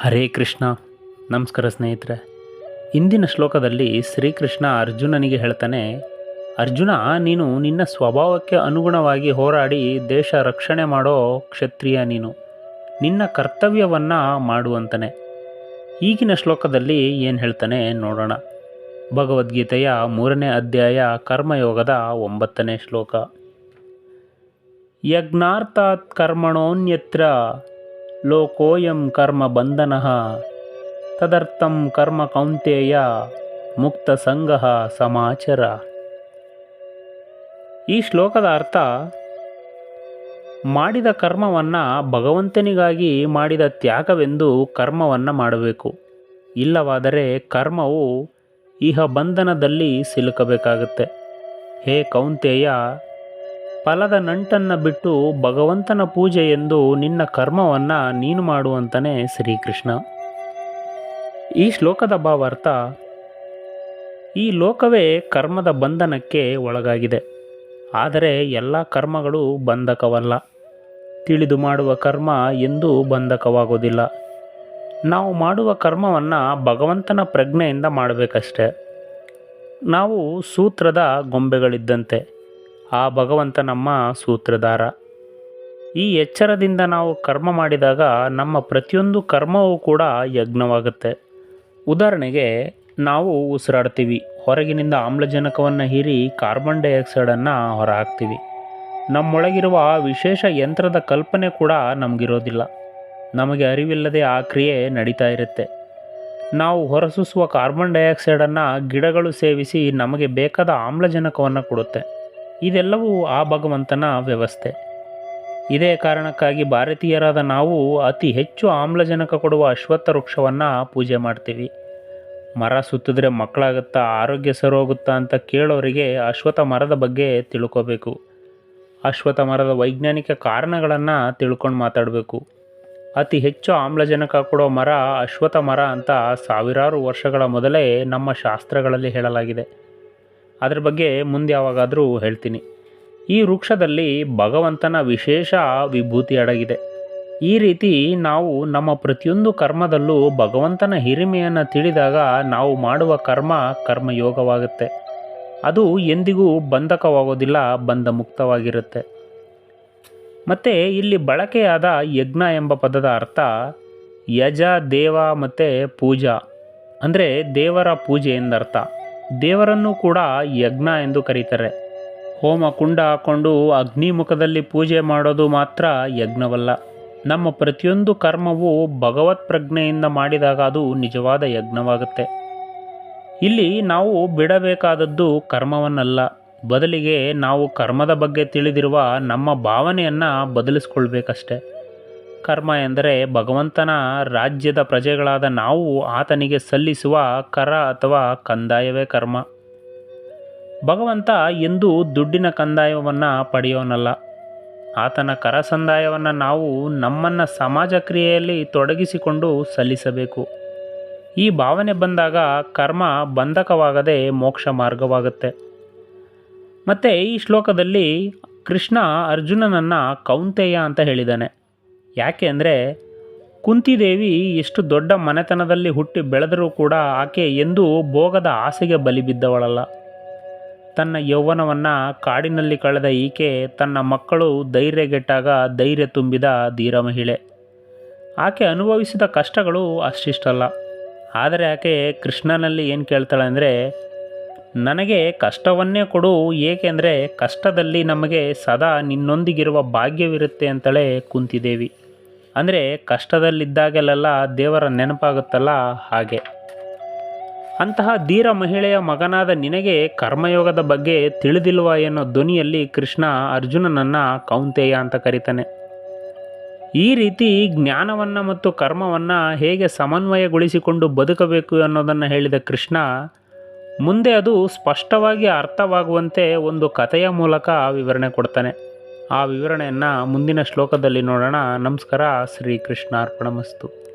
ಹರೇ ಕೃಷ್ಣ. ನಮಸ್ಕಾರ ಸ್ನೇಹಿತರೆ. ಇಂದಿನ ಶ್ಲೋಕದಲ್ಲಿ ಶ್ರೀಕೃಷ್ಣ ಅರ್ಜುನನಿಗೆ ಹೇಳ್ತಾನೆ, ಅರ್ಜುನ, ನೀನು ನಿನ್ನ ಸ್ವಭಾವಕ್ಕೆ ಅನುಗುಣವಾಗಿ ಹೋರಾಡಿ ದೇಶ ರಕ್ಷಣೆ ಮಾಡೋ ಕ್ಷತ್ರಿಯ ನೀನು. ನಿನ್ನ ಕರ್ತವ್ಯವನ್ನು ಮಾಡುವಂತಾನೆ ಈಗಿನ ಶ್ಲೋಕದಲ್ಲಿ ಏನು ಹೇಳ್ತಾನೆ ನೋಡೋಣ. ಭಗವದ್ಗೀತೆಯ ಮೂರನೇ ಅಧ್ಯಾಯ ಕರ್ಮಯೋಗದ ಒಂಬತ್ತನೇ ಶ್ಲೋಕ. ಯಜ್ಞಾರ್ಥಾತ್ ಕರ್ಮಣೋನ್ಯತ್ರ ಲೋಕೋಯಂ ಕರ್ಮ ಬಂಧನ ತದರ್ಥಂ ಕರ್ಮ ಕೌಂತೆಯ ಮುಕ್ತ ಸಂಘ ಸಮಾಚರ ಈ ಶ್ಲೋಕದ ಅರ್ಥ, ಮಾಡಿದ ಕರ್ಮವನ್ನು ಭಗವಂತನಿಗಾಗಿ ಮಾಡಿದ ತ್ಯಾಗವೆಂದು ಕರ್ಮವನ್ನು ಮಾಡಬೇಕು. ಇಲ್ಲವಾದರೆ ಕರ್ಮವು ಇಹ ಬಂಧನದಲ್ಲಿ ಸಿಲುಕಬೇಕಾಗುತ್ತೆ. ಹೇ ಕೌಂತೆಯ ಫಲದ ನಂಟನ್ನು ಬಿಟ್ಟು ಭಗವಂತನ ಪೂಜೆ ಎಂದು ನಿನ್ನ ಕರ್ಮವನ್ನು ನೀನು ಮಾಡುವಂತಾನೆ ಶ್ರೀಕೃಷ್ಣ. ಈ ಶ್ಲೋಕದ ಭಾವಾರ್ಥ, ಈ ಲೋಕವೇ ಕರ್ಮದ ಬಂಧನಕ್ಕೆ ಒಳಗಾಗಿದೆ. ಆದರೆ ಎಲ್ಲ ಕರ್ಮಗಳು ಬಂಧಕವಲ್ಲ. ತಿಳಿದು ಮಾಡುವ ಕರ್ಮ ಎಂದೂ ಬಂಧಕವಾಗೋದಿಲ್ಲ. ನಾವು ಮಾಡುವ ಕರ್ಮವನ್ನು ಭಗವಂತನ ಪ್ರಜ್ಞೆಯಿಂದ ಮಾಡಬೇಕಷ್ಟೆ. ನಾವು ಸೂತ್ರದ ಗೊಂಬೆಗಳಿದ್ದಂತೆ. ಆ ಭಗವಂತ ನಮ್ಮ ಸೂತ್ರಧಾರ. ಈ ಎಚ್ಚರದಿಂದ ನಾವು ಕರ್ಮ ಮಾಡಿದಾಗ ನಮ್ಮ ಪ್ರತಿಯೊಂದು ಕರ್ಮವೂ ಕೂಡ ಯಜ್ಞವಾಗುತ್ತೆ. ಉದಾಹರಣೆಗೆ, ನಾವು ಉಸಿರಾಡ್ತೀವಿ. ಹೊರಗಿನಿಂದ ಆಮ್ಲಜನಕವನ್ನು ಹೀರಿ ಕಾರ್ಬನ್ ಡೈಆಕ್ಸೈಡನ್ನು ಹೊರಹಾಕ್ತೀವಿ. ನಮ್ಮೊಳಗಿರುವ ವಿಶೇಷ ಯಂತ್ರದ ಕಲ್ಪನೆ ಕೂಡ ನಮಗಿರೋದಿಲ್ಲ. ನಮಗೆ ಅರಿವಿಲ್ಲದೆ ಆ ಕ್ರಿಯೆ ನಡೀತಾ ಇರುತ್ತೆ. ನಾವು ಹೊರಸೂಸುವ ಕಾರ್ಬನ್ ಡೈಆಕ್ಸೈಡನ್ನು ಗಿಡಗಳು ಸೇವಿಸಿ ನಮಗೆ ಬೇಕಾದ ಆಮ್ಲಜನಕವನ್ನು ಕೊಡುತ್ತೆ. ಇದೆಲ್ಲವೂ ಆ ಭಗವಂತನ ವ್ಯವಸ್ಥೆ. ಇದೇ ಕಾರಣಕ್ಕಾಗಿ ಭಾರತೀಯರಾದ ನಾವು ಅತಿ ಹೆಚ್ಚು ಆಮ್ಲಜನಕ ಕೊಡುವ ಅಶ್ವತ್ಥ ವೃಕ್ಷವನ್ನು ಪೂಜೆ ಮಾಡ್ತೀವಿ. ಮರ ಸುತ್ತಿದ್ರೆ ಮಕ್ಕಳಾಗುತ್ತಾ, ಆರೋಗ್ಯ ಸರೋಗುತ್ತಾ ಅಂತ ಕೇಳೋರಿಗೆ ಅಶ್ವತ್ಥ ಮರದ ಬಗ್ಗೆ ತಿಳ್ಕೋಬೇಕು. ಅಶ್ವತ್ಥ ಮರದ ವೈಜ್ಞಾನಿಕ ಕಾರಣಗಳನ್ನು ತಿಳ್ಕೊಂಡು ಮಾತಾಡಬೇಕು. ಅತಿ ಹೆಚ್ಚು ಆಮ್ಲಜನಕ ಕೊಡೋ ಮರ ಅಶ್ವತ್ಥ ಮರ ಅಂತ ಸಾವಿರಾರು ವರ್ಷಗಳ ಮೊದಲೇ ನಮ್ಮ ಶಾಸ್ತ್ರಗಳಲ್ಲಿ ಹೇಳಲಾಗಿದೆ. ಅದ್ರ ಬಗ್ಗೆ ಮುಂದೆ ಯಾವಾಗಾದರೂ ಹೇಳ್ತೀನಿ. ಈ ವೃಕ್ಷದಲ್ಲಿ ಭಗವಂತನ ವಿಶೇಷ ವಿಭೂತಿ ಅಡಗಿದೆ. ಈ ರೀತಿ ನಾವು ನಮ್ಮ ಪ್ರತಿಯೊಂದು ಕರ್ಮದಲ್ಲೂ ಭಗವಂತನ ಹಿರಿಮೆಯನ್ನು ತಿಳಿದಾಗ ನಾವು ಮಾಡುವ ಕರ್ಮ ಕರ್ಮಯೋಗವಾಗುತ್ತೆ. ಅದು ಎಂದಿಗೂ ಬಂಧಕವಾಗೋದಿಲ್ಲ ಬಂಧ ಮುಕ್ತವಾಗಿರುತ್ತೆ ಮತ್ತು ಇಲ್ಲಿ ಬಳಕೆಯಾದ ಯಜ್ಞ ಎಂಬ ಪದದ ಅರ್ಥ ಯಜ, ದೇವ ಮತ್ತು ಪೂಜಾ. ಅಂದರೆ ದೇವರ ಪೂಜೆ ಎಂದರ್ಥ. ದೇವರನ್ನು ಕೂಡ ಯಜ್ಞ ಎಂದು ಕರೀತಾರೆ. ಹೋಮ ಕುಂಡ ಹಾಕ್ಕೊಂಡು ಅಗ್ನಿಮುಖದಲ್ಲಿ ಪೂಜೆ ಮಾಡೋದು ಮಾತ್ರ ಯಜ್ಞವಲ್ಲ. ನಮ್ಮ ಪ್ರತಿಯೊಂದು ಕರ್ಮವು ಭಗವತ್ ಪ್ರಜ್ಞೆಯಿಂದ ಮಾಡಿದಾಗ ಅದು ನಿಜವಾದ ಯಜ್ಞವಾಗುತ್ತೆ. ಇಲ್ಲಿ ನಾವು ಬಿಡಬೇಕಾದದ್ದು ಕರ್ಮವನ್ನಲ್ಲ. ಬದಲಿಗೆ ನಾವು ಕರ್ಮದ ಬಗ್ಗೆ ತಿಳಿದಿರುವ ನಮ್ಮ ಭಾವನೆಯನ್ನು ಬದಲಿಸ್ಕೊಳ್ಬೇಕಷ್ಟೆ. ಕರ್ಮ ಎಂದರೆ ಭಗವಂತನ ರಾಜ್ಯದ ಪ್ರಜೆಗಳಾದ ನಾವು ಆತನಿಗೆ ಸಲ್ಲಿಸುವ ಕರ ಅಥವಾ ಕಂದಾಯವೇ ಕರ್ಮ. ಭಗವಂತ ಎಂದೂ ದುಡ್ಡಿನ ಕಂದಾಯವನ್ನು ಪಡೆಯೋನಲ್ಲ ಆತನ ಕರ ಸಂದಾಯವನ್ನು ನಾವು ನಮ್ಮನ್ನು ಸಮಾಜ ಕ್ರಿಯೆಯಲ್ಲಿ ತೊಡಗಿಸಿಕೊಂಡು ಸಲ್ಲಿಸಬೇಕು. ಈ ಭಾವನೆ ಬಂದಾಗ ಕರ್ಮ ಬಂಧಕವಾಗದೆ ಮೋಕ್ಷ ಮಾರ್ಗವಾಗುತ್ತೆ. ಮತ್ತು ಈ ಶ್ಲೋಕದಲ್ಲಿ ಕೃಷ್ಣ ಅರ್ಜುನನನ್ನು ಕೌಂತೆಯ ಅಂತ ಹೇಳಿದ್ದಾನೆ. ಯಾಕೆ ಅಂದರೆ ಕುಂತಿದೇವಿ ಎಷ್ಟು ದೊಡ್ಡ ಮನೆತನದಲ್ಲಿ ಹುಟ್ಟಿ ಬೆಳೆದರೂ ಕೂಡ ಆಕೆ ಎಂದೂ ಭೋಗದ ಆಸೆಗೆ ಬಲಿಬಿದ್ದವಳಲ್ಲ ತನ್ನ ಯೌವನವನ್ನು ಕಾಡಿನಲ್ಲಿ ಕಳೆದ ಈಕೆ ತನ್ನ ಮಕ್ಕಳು ಧೈರ್ಯಗೆಟ್ಟಾಗ ಧೈರ್ಯ ತುಂಬಿದ ಧೀರ ಮಹಿಳೆ ಆಕೆ ಅನುಭವಿಸಿದ ಕಷ್ಟಗಳು ಅಷ್ಟಿಷ್ಟಲ್ಲ. ಆದರೆ ಆಕೆ ಕೃಷ್ಣನಲ್ಲಿ ಏನು ಕೇಳ್ತಾಳೆ ಅಂದರೆ, ನನಗೆ ಕಷ್ಟವನ್ನೇ ಕೊಡು ಏಕೆಂದರೆ ಕಷ್ಟದಲ್ಲಿ ನಮಗೆ ಸದಾ ನಿನ್ನೊಂದಿಗಿರುವ ಭಾಗ್ಯವಿರುತ್ತೆ ಅಂತಲೇ ಕುಂತಿದ್ದೇವಿ ಅಂದರೆ ಕಷ್ಟದಲ್ಲಿದ್ದಾಗಲೆಲ್ಲ ದೇವರ ನೆನಪಾಗುತ್ತಲ್ಲ ಹಾಗೆ. ಅಂತಹ ಧೀರ ಮಹಿಳೆಯ ಮಗನಾದ ನಿನಗೆ ಕರ್ಮಯೋಗದ ಬಗ್ಗೆ ತಿಳಿದಿಲ್ವಾ ಎನ್ನೋ ಧ್ವನಿಯಲ್ಲಿ ಕೃಷ್ಣ ಅರ್ಜುನನನ್ನು ಕೌಂತೇಯ ಅಂತ ಕರೀತಾನೆ. ಈ ರೀತಿ ಜ್ಞಾನವನ್ನು ಮತ್ತು ಕರ್ಮವನ್ನು ಹೇಗೆ ಸಮನ್ವಯಗೊಳಿಸಿಕೊಂಡು ಬದುಕಬೇಕು ಅನ್ನೋದನ್ನು ಹೇಳಿದ ಕೃಷ್ಣ, ಮುಂದೆ ಅದು ಸ್ಪಷ್ಟವಾಗಿ ಅರ್ಥವಾಗುವಂತೆ ಒಂದು ಕಥೆಯ ಮೂಲಕ ವಿವರಣೆ ಕೊಡ್ತಾನೆ. ಆ ವಿವರಣೆಯನ್ನು ಮುಂದಿನ ಶ್ಲೋಕದಲ್ಲಿ ನೋಡೋಣ. ನಮಸ್ಕಾರ ಶ್ರೀಕೃಷ್ಣ ಅರ್ಪಣಮಸ್ತು